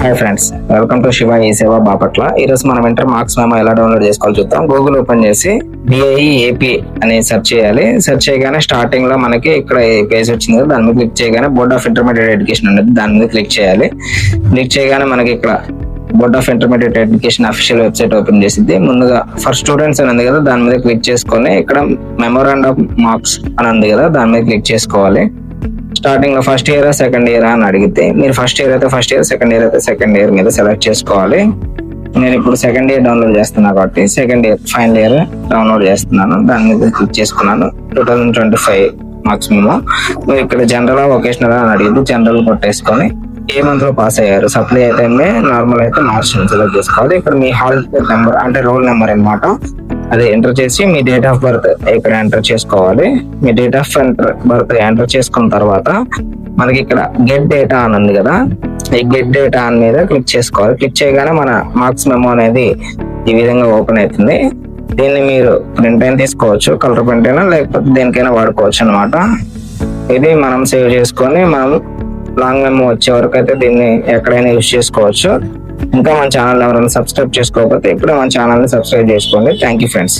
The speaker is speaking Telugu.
Hi friends welcome to Shiva e Seva Bapatla ఈ రోజు మనం ఇంటర్ మార్క్స్ మేము ఎలా డౌన్లోడ్ చేసుకోవాలి చూద్దాం. గూగుల్ ఓపెన్ చేసి బిఐఈ ఏపీ అని సెర్చ్ చేయాలి. సెర్చ్ చేయగానే స్టార్టింగ్లో మనకి ఇక్కడ పేజ్ వచ్చింది కదా దాని మీద క్లిక్ చేయగానే బోర్డ్ ఆఫ్ ఇంటర్మీడియట్ ఎడ్యుకేషన్ ఉండదు దాని మీద క్లిక్ చేయాలి. క్లిక్ చేయగానే మనకి ఇక్కడ board of intermediate education official website open చేసింది ముందుగా ఫర్ స్టూడెంట్స్ అని ఉంది కదా దాని మీద క్లిక్ చేసుకొని ఇక్కడ మెమోరాండ్ ఆఫ్ మార్క్స్ అని ఉంది కదా దాని మీద క్లిక్ చేసుకోవాలి. స్టార్టింగ్లో ఫస్ట్ ఇయర్ సెకండ్ ఇయర్ అని అడిగితే మీరు ఫస్ట్ ఇయర్ అయితే ఫస్ట్ ఇయర్ సెకండ్ ఇయర్ అయితే సెకండ్ ఇయర్ మీద సెలెక్ట్ చేసుకోవాలి. నేను ఇప్పుడు సెకండ్ ఇయర్ డౌన్లోడ్ చేస్తున్నా కాబట్టి second year final year download చేస్తున్నాను. దాని మీద క్లిక్ చేసుకున్నాను. Two thousand twenty five marks మేము మీరు ఇక్కడ జనరల్ వొకేషనల్ అని అడిగింది జనరల్ కొట్టేసుకొని ఏ మంత్లో పాస్ అయ్యారు? సప్లై అయితే నార్మల్ అయితే మార్చ్ సెలెక్ట్ చేసుకోవాలి. ఇక్కడ మీ హాల్ నెంబర్ అంటే రోల్ నెంబర్ అన్నమాట. అది ఎంటర్ చేసి మీ డేట్ ఆఫ్ బర్త్ ఇక్కడ ఎంటర్ చేసుకోవాలి. మీ డేట్ ఆఫ్ బర్త్ ఎంటర్ చేసుకున్న తర్వాత మనకి ఇక్కడ గెట్ డేటా అని ఉంది కదా. ఈ గెట్ డేటా అని మీద క్లిక్ చేసుకోవాలి. క్లిక్ చేయగానే మన మార్క్స్ మెమో అనేది ఈ విధంగా ఓపెన్ అవుతుంది. దీన్ని మీరు ప్రింట్ అయినా తీసుకోవచ్చు. కలర్ ప్రింట్ అయినా లేకపోతే దేనికైనా వాడుకోవచ్చు అనమాట ఇది మనం సేవ్ చేసుకొని మనం లాంగ్ మెమో వచ్చే వరకు అయితే దీన్ని ఎక్కడైనా యూజ్ చేసుకోవచ్చు. ఇంకా మన ఛానల్ ఎవరైనా సబ్స్క్రైబ్ చేసుకోకపోతే ఇప్పుడు మన ఛానల్ని సబ్స్క్రైబ్ చేసుకోండి. Thank you friends